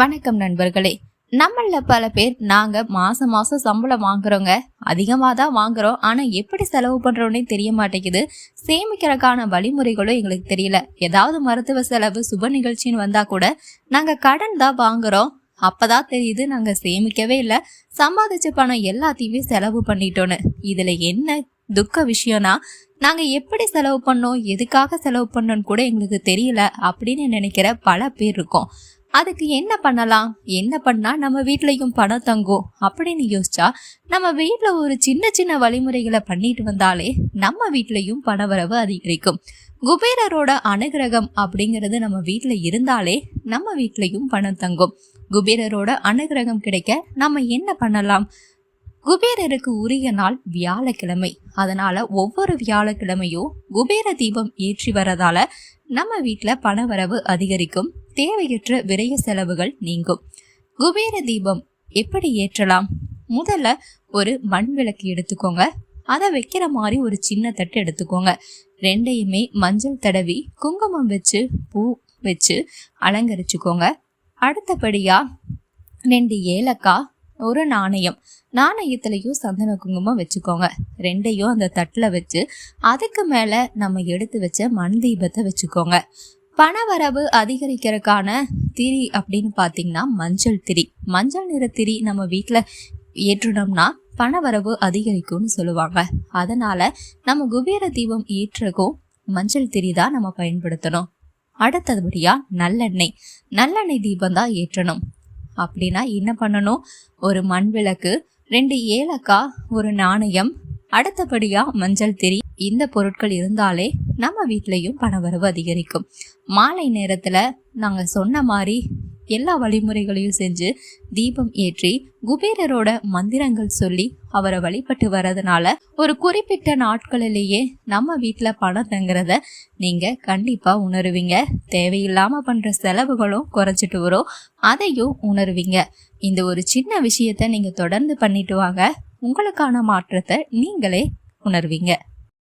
வணக்கம் நண்பர்களே. நம்மள பல பேர் நாங்க மாசம் மாசம் சம்பளம் வாங்குறோங்க. அதிகமாக தான் வாங்குறோம். ஆனா எப்படி செலவு பண்றோன்னே தெரிய மாட்டேங்குது. சேமிக்கிறதுக்கான வழிமுறைகளும் எங்களுக்கு தெரியல. ஏதாவது மருத்துவ செலவு சுப நிகழ்ச்சின்னு வந்தா கூட நாங்க கடன் தான் வாங்குறோம். அப்பதான் தெரியுது நாங்க சேமிக்கவே இல்லை. சம்பாதிச்ச பணம் எல்லாத்தையுமே செலவு பண்ணிட்டோன்னு. இதுல என்ன துக்க விஷயம்னா நாங்க எப்படி செலவு பண்ணோம் எதுக்காக செலவு பண்ணோன்னு கூட எங்களுக்கு தெரியல அப்படின்னு நினைக்கிற பல பேர் இருக்கோம். அதுக்கு என்ன பண்ணலாம்? என்ன பண்ணா நம்ம வீட்லயும் பணம் தங்கும்? அப்படின்னு யோசிச்சா நம்ம வீட்டில் ஒரு சின்ன சின்ன வழிமுறைகளை பண்ணிட்டு வந்தாலே நம்ம வீட்லயும் பணவரவு அதிகரிக்கும். குபேரரோட அனுகிரகம் அப்படிங்கிறது நம்ம வீட்டில் இருந்தாலே நம்ம வீட்லயும் பணம் தங்கும். குபேரரோட அனுகிரகம் கிடைக்க நம்ம என்ன பண்ணலாம்? குபேரருக்கு உரிய நாள் வியாழக்கிழமை. அதனால ஒவ்வொரு வியாழக்கிழமையும் குபேர தீபம் ஏற்றி வரதால நம்ம வீட்டில் பணவரவு அதிகரிக்கும். தேவையற்ற விரைய செலவுகள் நீங்கும். குபேர தீபம் எப்படி ஏற்றலாம்? முதல்ல ஒரு மண் விளக்கு எடுத்துக்கோங்க. அதை வைக்கிற மாதிரி ஒரு சின்ன தட்டு எடுத்துக்கோங்க. ரெண்டையுமே மஞ்சள் தடவி குங்குமம் வச்சு பூ வச்சு அலங்கரிச்சுக்கோங்க. அடுத்தபடியா ரெண்டு ஏலக்காய் ஒரு நாணயம் நாணயத்துலேயும் சந்தன குங்குமம் வச்சுக்கோங்க. ரெண்டையும் அந்த தட்டில் வச்சு அதுக்கு மேலே நம்ம எடுத்து வச்ச மண் தீபத்தை வச்சுக்கோங்க. பணவரவு அதிகரிக்கிறதுக்கான திரி அப்படின்னு பார்த்தீங்கன்னா மஞ்சள் திரி. மஞ்சள் நிற திரி நம்ம வீட்டில் ஏற்றுனோம்னா பணவரவு அதிகரிக்கும்னு சொல்லுவாங்க. அதனால நம்ம குபேர தீபம் ஏற்றுக்கும் மஞ்சள் திரி தான் நம்ம பயன்படுத்தணும். அடுத்தபடியா நல்லெண்ணெய். நல்லெண்ணெய் தீபம் தான் ஏற்றணும். அப்படின்னா என்ன பண்ணணும்? ஒரு மண் விளக்கு ரெண்டு ஏலக்காய் ஒரு நாணயம் அடுத்தபடியா மஞ்சள் திரி இந்த பொருட்கள் இருந்தாலே நம்ம வீட்லேயும் பணவரவு அதிகரிக்கும். மாலை நேரத்தில் நாங்கள் சொன்ன மாதிரி எல்லா வழிமுறைகளையும் செஞ்சு தீபம் ஏற்றி குபேரரோட மந்திரங்கள் சொல்லி அவரை வழிபட்டு வர்றதுனால ஒரு குறிப்பிட்ட நாட்களிலேயே நம்ம வீட்டில் பணம் தங்குறத நீங்கள் கண்டிப்பாக உணருவீங்க. தேவையில்லாமல் பண்ணுற செலவுகளும் குறைச்சிட்டு வரும். அதையும் உணருவீங்க. இந்த ஒரு சின்ன விஷயத்த நீங்கள் தொடர்ந்து பண்ணிட்டு வாங்க. உங்களுக்கான மாற்றத்தை நீங்களே உணர்வீங்க.